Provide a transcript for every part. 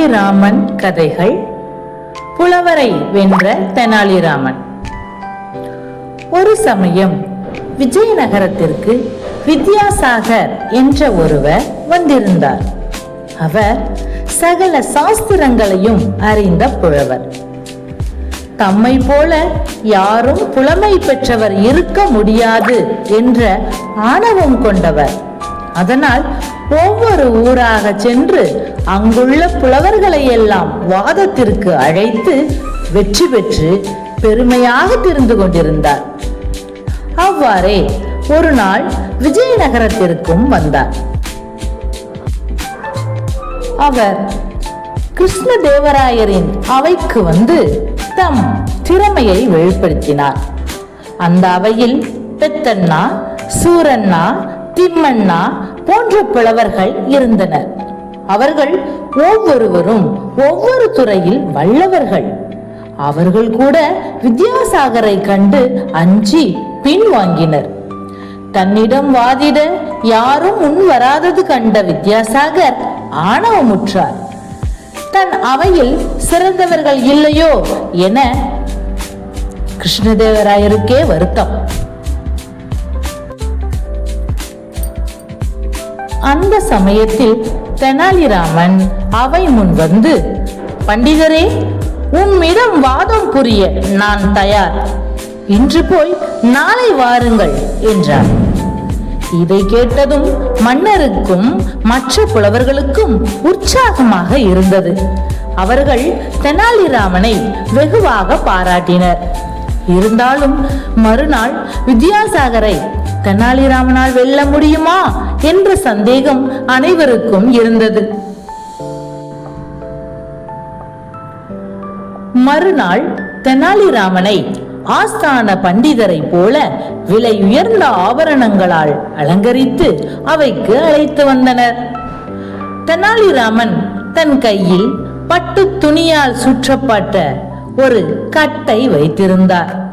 தெனாலிராமன் கதைகள். புலவரை வென்ற தெனாலிராமன். ஒரு சமயம் விஜயநகரத்திற்கு வித்யாசாகர் என்ற ஒருவர் வந்திருந்தார். அவர் சகல சாஸ்திரங்களையும் அறிந்த புலவர். தம்மை போல யாரும் புலமை பெற்றவர் இருக்க முடியாது என்ற ஆணவம் கொண்டவர். அதனால் ஒவ்வொரு ஊராக சென்று அங்குள்ள புலவர்களை எல்லாம் வாதத்திற்கு அழைத்து வெற்றி பெற்று பெருமையாக திரிந்து கொண்டிருந்தார். அவ்வாறே ஒரு நாள் விஜயநகரத்திற்கும் வந்தார். அவர் கிருஷ்ணதேவராயரின் அவைக்கு வந்து தம் திறமையை வெளிப்படுத்தினார். அந்த அவையில் பெத்தண்ணா சூரண்ணா திம்மண்ணா போன்ற புலவர்கள் இருந்தனர். அவர்கள் ஒவ்வொருவரும் ஒவ்வொரு துறையில் வல்லவர்கள். அவர்கள் கூட வித்யாசாகரை கண்டு அஞ்சி பின்வாங்கினர் தன்னிடம் வாதிட யாரும் முன் வராதது கண்ட வித்யாசாகர் ஆணவமுற்றார். தன் அவையில் சிறந்தவர்கள் இல்லையோ என கிருஷ்ணதேவராயருக்கே வருத்தம். அந்த சமயத்தில் தெனாலிராமன் அவை முன் வந்து பண்டிதரே உம்மிடம் வாதம் புரிய நான் தயார். இன்று போய் நாளை வாருங்கள் என்றார் இதை கேட்டதும் மன்னருக்கும் மற்ற புலவர்களுக்கும் உற்சாகமாக இருந்தது. அவர்கள் தெனாலிராமனை வெகுவாக பாராட்டினர். இருந்தாலும் மறுநாள் வித்யாசாகரை தெனாலிராமனால் வெல்ல முடியுமா என்ற சந்தேகம் அனைவருக்கும் இருந்தது. மறுநாள் தெனாலிராமனை ஆஸ்தான பண்டிதரை போல விலை உயர்ந்த ஆபரணங்களால் அலங்கரித்து அவைக்கு அழைத்து வந்தனர். தெனாலிராமன் தன் கையில் பட்டு துணியால் சுற்றப்பட்ட ஒரு கட்டை வைத்திருந்தார்.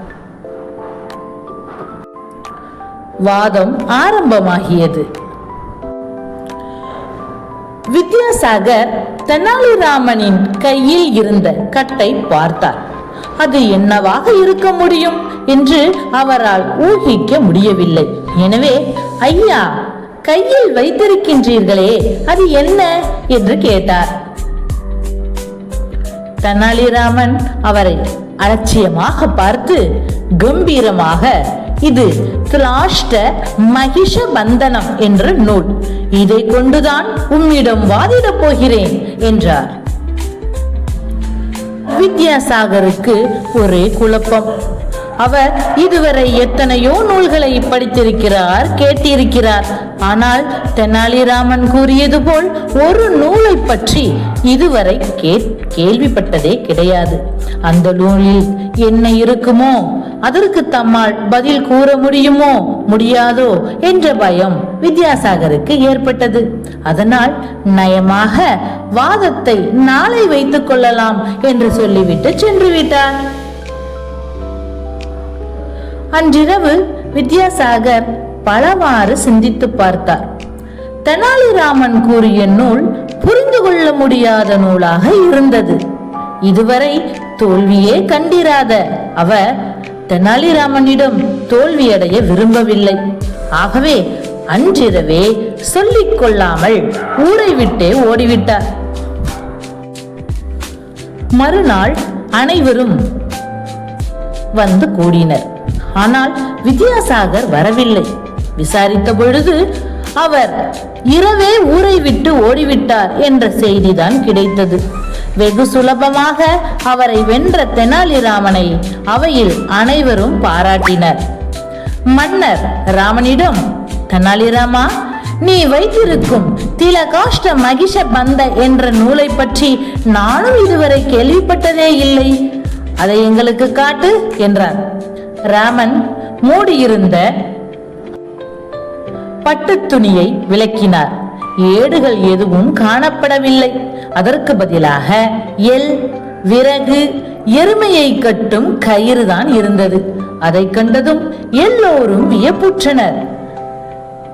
வாதம் ஆரம்பமாகியது. வித்யாசாகர் தெனாலிராமனின் கையில் இருந்த கட்டை பார்த்தார். அது என்னவாக இருக்க முடியும் என்று அவரால் ஊகிக்க முடியவில்லை. எனவே ஐயா கையில் வைத்திருக்கின்றீர்களே அது என்ன? என்று கேட்டார். தெனாலிராமன் அவரை அலட்சியமாக பார்த்து கம்பீரமாக இது திலாஷ்ட மகிஷ பந்தனம் என்ற நூல். இதை கொண்டுதான் உம்மிடம் வாதிடப் போகிறேன் என்றார். வித்யாசாகருக்கு ஒரே குழப்பம். அவர் இதுவரை எத்தனையோ நூல்களை படித்திருக்கிறார் கேட்டிருக்கிறார். ஆனால் தெனாலிராமன் கூறியது போல் ஒரு நூலை பற்றி இதுவரை கேள்விப்பட்டதே கிடையாது. அந்த நூலில் என்ன இருக்குமோ அதற்கு தம்மால் பதில் கூற முடியுமோ முடியாதோ என்ற பயம் வித்யாசாகருக்கு ஏற்பட்டது. அதனால் நயமாக வாதத்தை நாளை வைத்துக் கொள்ளலாம் என்று சொல்லிவிட்டு சென்று விட்டார் அன்றிரவு வித்யாசாகர் பலவாறு சிந்தித்து பார்த்தார். தெனாலிராமன் கூறிய நூல் புரிந்து கொள்ள முடியாத நூலாக இருந்தது. இதுவரை தோல்வியே கண்டிராத அவர் தெனாலிராமனிடம் தோல்வியடைய விரும்பவில்லை. ஆகவே அன்றிரவே சொல்லிக் கொள்ளாமல் ஊரை விட்டே ஓடிவிட்டார். மறுநாள் அனைவரும் வந்து கூடினர். ஆனால் வித்யாசாகர் வரவில்லை. விசாரித்த பொழுது அவர் இரவே ஊரை விட்டு ஓடிவிட்டார் என்ற செய்திதான் கிடைத்தது. வெகு சுலபமாக அவரை வென்ற தெனாலிராமனை அவையில் அனைவரும் பாராட்டினர். மன்னர் ராமனிடம் தெனாலிராமா நீ வைத்திருக்கும் திலகாஷ்ட மகிஷ பந்த என்ற நூலை பற்றி நானும் இதுவரை கேள்விப்பட்டதே இல்லை. அதை எங்களுக்கு காட்டு என்றார். ராமன் மூடியிருந்த பட்டுத் துணியை விளக்கினார். ஏடுகள் எதுவும் காணப்படவில்லை. அதற்கு பதிலாக எல் விறகு எருமையை கட்டும் கயிறு தான் இருந்தது. அதை கண்டதும் எல்லோரும் வியப்புற்றனர்.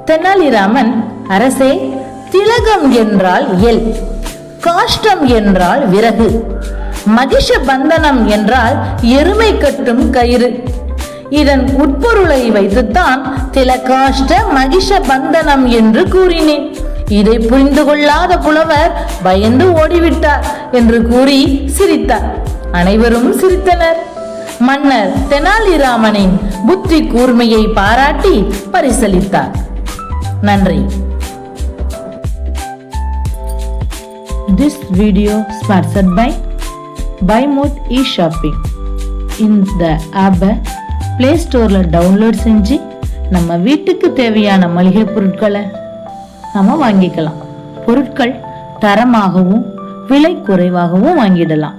தெனாலிராமன் அரசே திலகம் என்றால் எல் காஷ்டம் என்றால் விறகு மகிஷ பந்தனம் என்றால் எருமை கட்டும் கயிறு. இதன் உட்பொருளை வைத்துத்தான் திலகாஷ்ட மகிஷ பந்தனம் என்று கூறினேன். இதை புரிந்து கொள்ளாத புலவர் பயந்து ஓடிவிட்டார் என்று கூறி சிரித்தார். அனைவரும் சிரித்தனர். மன்னர் தெனாலிராமனின் புத்தி கூர்மையை பாராட்டி பரிசளித்தார். நன்றி. This video sponsored by Buymode e shopping இந்த ஆப்பை ப்ளே ஸ்டோரில் டவுன்லோட் செஞ்சு நம்ம வீட்டுக்கு தேவையான மளிகை பொருட்களை நம்ம வாங்கிக்கலாம். பொருட்கள் தரமாகவும் விலை குறைவாகவும் வாங்கிடலாம்.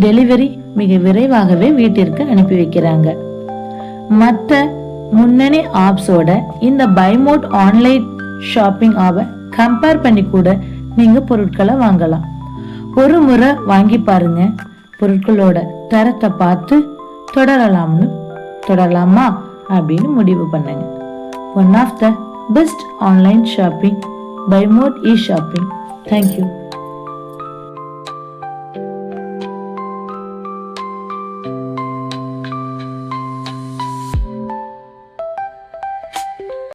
டெலிவரி மிக விரைவாகவே வீட்டிற்கு அனுப்பி வைக்கிறாங்க. மற்ற முன்னணி ஆப்ஸோட இந்த பைமோட் ஆன்லைன் ஷாப்பிங் ஆப்பை கம்பேர் பண்ணி கூட நீங்கள் பொருட்களை வாங்கலாம். ஒரு முறை வாங்கி பாருங்க. பொருட்களோட தரத்தை பார்த்து தொடரலாம்னு தொடரலாமா அப்படின்னு முடிவு பண்ணுங்க. One of the best online shopping by mode e-shopping. Thank you.